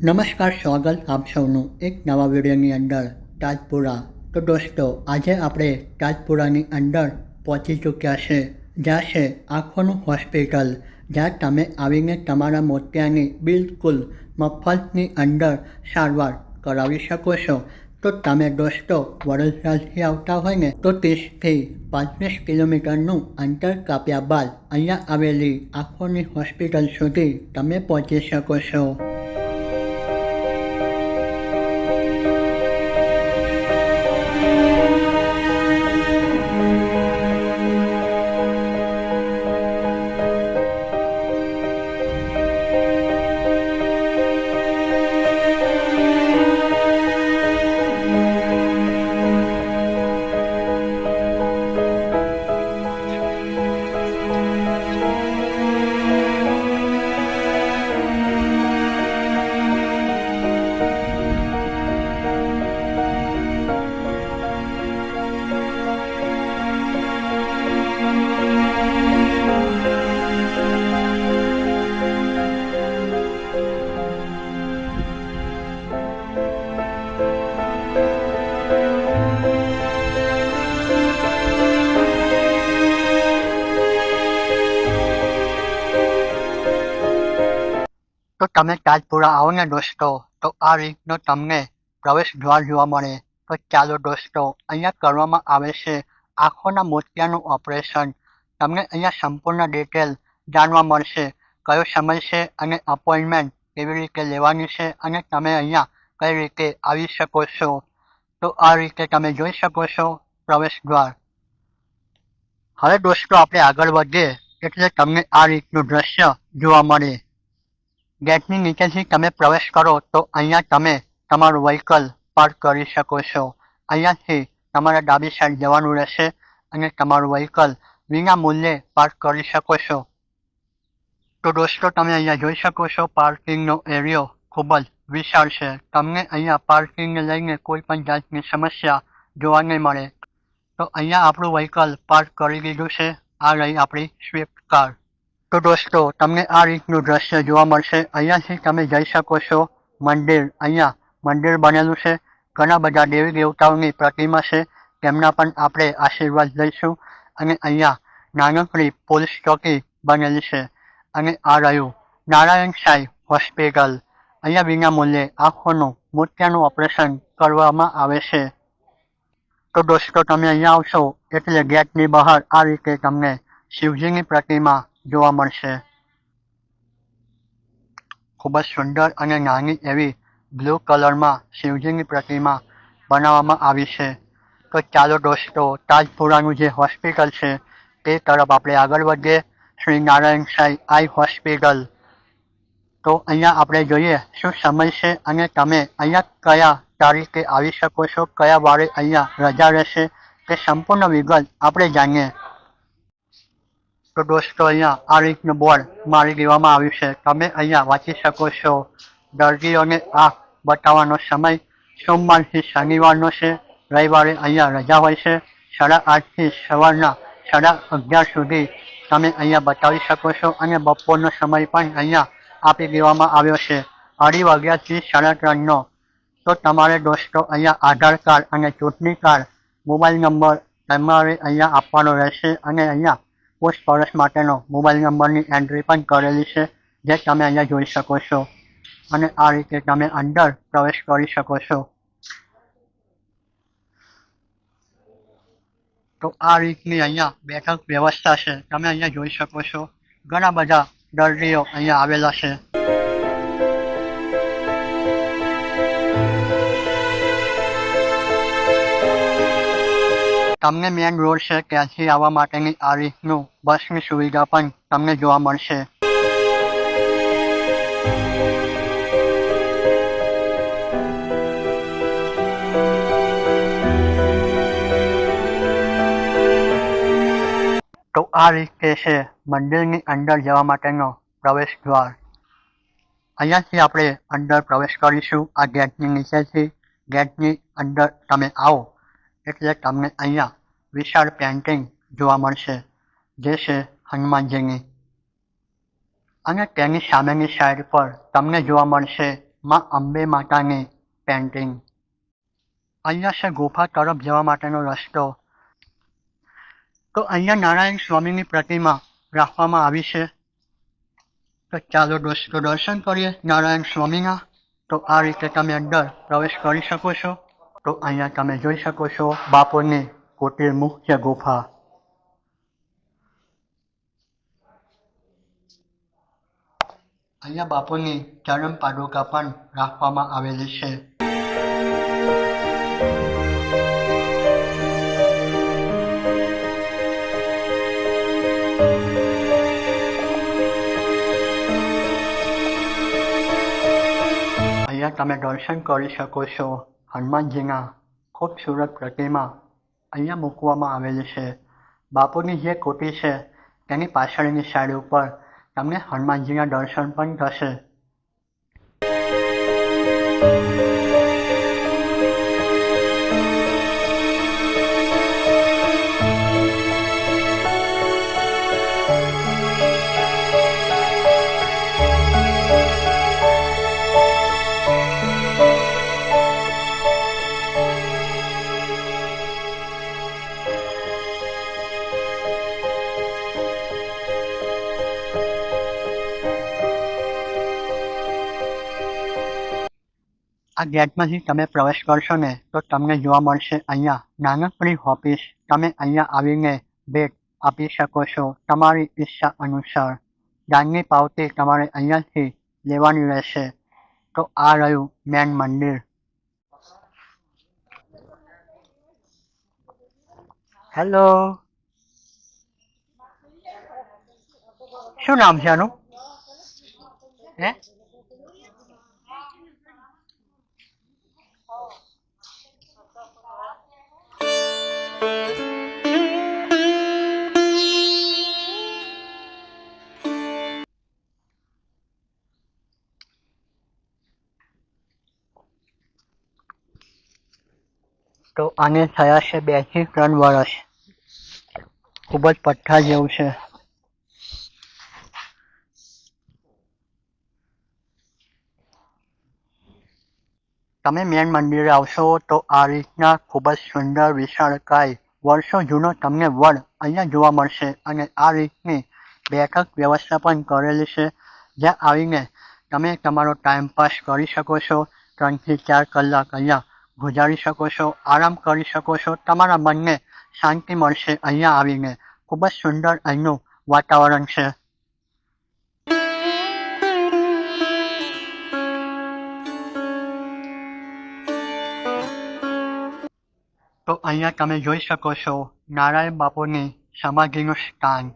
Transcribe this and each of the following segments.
નમસ્કાર, સ્વાગત આપ સૌનું એક નવા વિડીયોની અંદર તાજપુરા. તો દોસ્તો, આજે આપણે તાજપુરાની અંદર પહોંચી ચૂક્યા છે. જ્યાં છે આંખોનું હોસ્પિટલ, જ્યાં તમે આવીને તમારા મોતિયાની બિલકુલ મફતની અંદર સારવાર કરાવી શકો છો. તો તમે દોસ્તો, વડોદરાથી આવતા હોય ને, તો ત્રીસથી પાંત્રીસ કિલોમીટરનું અંતર કાપ્યા બાદ અહીંયા આવેલી આંખોની હોસ્પિટલ સુધી તમે પહોંચી શકો છો. તમે તાજપુરા આવો ને દોસ્તો, તો આ રીતનો તમને પ્રવેશ દ્વાર જોવા મળે. તો ચાલો દોસ્તો, અહીંયા કરવામાં આવે છે આંખોના મોતિયાનું ઓપરેશન. તમને અહીંયા સંપૂર્ણ ડિટેલ જાણવા મળશે, કયો સમય છે અને અપોઇન્ટમેન્ટ કેવી રીતે લેવાની છે અને તમે અહીંયા કઈ રીતે આવી શકો છો. તો આ રીતે તમે જોઈ શકો છો પ્રવેશ દ્વાર. હવે દોસ્તો, આપણે આગળ વધીએ એટલે તમને આ રીતનું દ્રશ્ય જોવા મળે. ગેટની નીચેથી તમે પ્રવેશ કરો તો અહીંયા તમે તમારું વ્હીકલ પાર્ક કરી શકો છો. અહીંયાથી તમારે ડાબી સાઈડ જવાનું રહેશે અને તમારું વ્હીકલ વિના મૂલ્યે પાર્ક કરી શકો છો. તો દોસ્તો, તમે અહીંયા જોઈ શકો છો પાર્કિંગનો એરિયો ખૂબ જ વિશાળ છે. તમને અહીંયા પાર્કિંગને લઈને કોઈ પણ જાતની સમસ્યા જોવા નહીં મળે. તો અહીંયા આપણું વ્હીકલ પાર્ક કરી દીધું છે. આ રહી આપણી સ્વિફ્ટ કાર. તો દોસ્તો, તમને આ રીતનું દ્રશ્ય જોવા મળશે. અહીંયાથી તમે જઈ શકો છો મંદિર. અહીંયા મંદિર બનેલું છે. ઘણા બધા દેવી દેવતાઓની પ્રતિમા છે. તેમના પણ આપણે આશીર્વાદ લઈશું. અને અહીંયા નાનકડી પોલીસ ચોકી બનેલી છે. અને આ રહ્યું નારાયણ સાંઈ હોસ્પિટલ. અહીંયા વિના મૂલ્યે આંખોનું મોતિયાનું ઓપરેશન કરવામાં આવે છે. તો દોસ્તો, તમે અહીંયા આવશો એટલે ગેટની બહાર આ રીતે તમને શિવજીની પ્રતિમા જોવા મળશે. ખૂબ જ સુંદર અને નાની એવી બ્લુ કલરમાં શિવજીની પ્રતિમા બનાવવામાં આવી છે. તો ચાલો દોસ્તો, તાજપુરાનું જે હોસ્પિટલ છે તે તરફ આપણે આગળ વધીએ. Shri Narayan Sai eye hospital. તો અહીંયા આપણે જોઈએ શું સમય છે અને તમે અહીંયા કયા તારીખે આવી શકો છો, કયા વારે અહીંયા રજા રહેશે, તે સંપૂર્ણ વિગત આપણે જાણીએ. તો દોસ્તો, અહીંયા આ રીતનું બોર્ડ મારી દેવામાં આવ્યું છે. તમે અહીંયા વાંચી શકો છો. દર્દીઓને આંખ બતાવવાનો સમય સોમવારથી શનિવારનો છે. રવિવારે અહીંયા રજા હોય છે. સાડા આઠથી સવારના સાડા અગિયાર સુધી તમે અહીંયા બતાવી શકો છો અને બપોરનો સમય પણ અહીંયા આપી દેવામાં આવ્યો છે. અઢી વાગ્યાથી સાડા ત્રણનો. તો તમારે દોસ્તો, અહીંયા આધાર કાર્ડ અને ચૂંટણી કાર્ડ, મોબાઈલ નંબર તમારે અહીંયા આપવાનો રહેશે અને અહીંયા પૂછપરછ માટેનો મોબાઈલ નંબરની એન્ટ્રી પણ કરેલી છે, જે તમે અહીંયા જોઈ શકો છો. અને આ રીતે તમે અંદર પ્રવેશ કરી શકો છો. તો આ રીતની અહીંયા બેઠક વ્યવસ્થા છે. તમે અહીંયા જોઈ શકો છો. ઘણા બધા દર્દીઓ અહીંયા આવેલા છે. તમને મેન રોડ છે, ત્યાંથી આવવા માટેની આ રીતનું બસની સુવિધા પણ તમને જોવા મળશે. તો આ રીતે છે, મંદિરની અંદર જવા માટેનો પ્રવેશ દ્વાર. અહીંયાથી આપણે અંદર પ્રવેશ કરીશું, આ ગેટની નીચેથી. ગેટની અંદર તમે આવો. એટલે તમને અહીંયા વિશાળ પેન્ટિંગ જોવા મળશે, જે છે હનુમાનજીની. અને તેની સામેની સાઈડ પર તમને જોવા મળશે માં અંબે માતાની પેન્ટિંગ અહીંયા છે ગુફા તરફ જવા માટેનો રસ્તો. તો અહીંયા નારાયણ સ્વામીની પ્રતિમા રાખવામાં આવી છે. તો ચાલો દોસ્તો દર્શન કરીએ નારાયણ સ્વામીના. તો આ રીતે તમે અંદર પ્રવેશ કરી શકો છો. તો અહીંયા તમે જોઈ શકો છો બાપુની કુટીર મુખ્ય ગુફા. અહીંયા બાપુની ચરણ પાદુકા પણ રાખવામાં આવેલી છે. અહીંયા તમે દર્શન કરી શકો છો. હનુમાનજીના ખૂબસૂરત પ્રતિમા અહીંયા મૂકવામાં આવેલી છે. બાપુની જે કોટી છે, તેની પાછળની સાઈડ ઉપર તમને હનુમાનજીના દર્શન પણ થશે. આ ગેટમાંથી તમે પ્રવેશ કરશો ને, તો તમને જોવા મળશે અહીંયા નાનકડી ઓફિસ. તમે અહીંયા આવીને ભેટ આપી શકો છો. તમારી ઈચ્છા અનુસાર દાનની પાવતી તમારે અહીંયાથી લેવાની રહેશે. તો આ રહ્યું મેન મંદિર. હેલો. શું નામ છે આનું? હે? તો આને થયા છે બેથી ત્રણ વર્ષ ખૂબ જ પઠ્ઠા જેવું છે. તમે મેન મંદિરે આવશો તો આ રીતના ખૂબ જ સુંદર વિશાળકાય વર્ષો જૂનો તમને વડ અહીંયા જોવા મળશે અને આ રીતની બેઠક વ્યવસ્થા પણ કરેલી છે. જ્યાં આવીને તમે તમારો ટાઈમ પાસ કરી શકો છો ત્રણથી ચાર કલાક અહીંયા ગુજારી શકો છો, આરામ કરી શકો છો. તમારા મનને શાંતિ મળશે અહીંયા આવીને. ખૂબ જ સુંદર અહીંનું વાતાવરણ છે. તો અહીંયા તમે જોઈ શકો છો નારાયણ બાપુની સમાધિનું સ્થાન.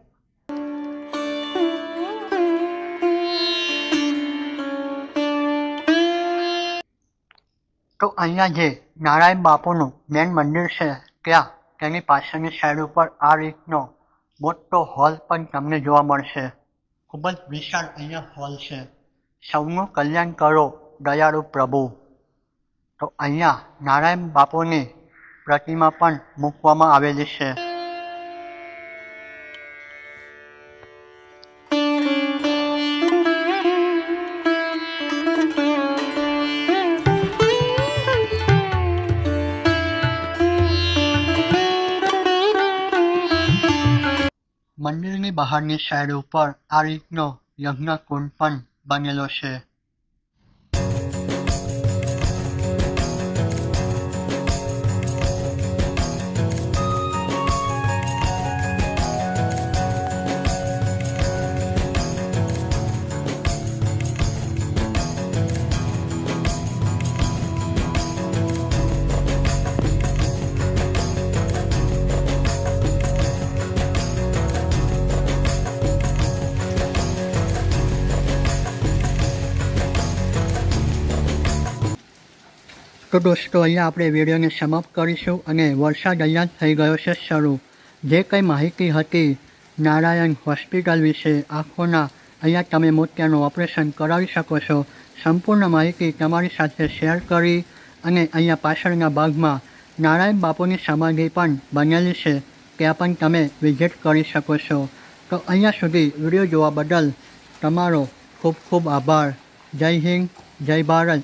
તો અહીંયા જે નારાયણ બાપુનું મેન મંદિર છે, ત્યાં તેની પાછળની સાઈડ ઉપર આ રીતનો મોટો હોલ પણ તમને જોવા મળશે. ખૂબ જ વિશાળ અહીંયા હોલ છે. સૌનું કલ્યાણ કરો, દયાળુ પ્રભુ. તો અહીંયા નારાયણ બાપુની પ્રતિમા પણ મૂકવામાં આવેલી છે. મંદિરની બહારની સાઈડ ઉપર આ રીતનો યજ્ઞ કુંડ પણ બનેલો છે. તો દોસ્તો, અહીંયા આપણે વિડીયોને સમાપ્ત કરીશું અને વરસાદ અહીંયા થઈ ગયો છે શરૂ. જે કંઈ માહિતી હતી, નારાયણ હોસ્પિટલ વિશે આંખોના, અહીંયા તમે મોતિયાનું ઓપરેશન કરાવી શકો છો. સંપૂર્ણ માહિતી તમારી સાથે શેર કરી અને અહીંયા પાછળના ભાગમાં નારાયણ બાપુની સમાધિ પણ બનેલી છે, ત્યાં પણ તમે વિઝિટ કરી શકો છો. તો અહીંયા સુધી વીડિયો જોવા બદલ તમારો ખૂબ ખૂબ આભાર. જય હિન્દ, જય ભારત.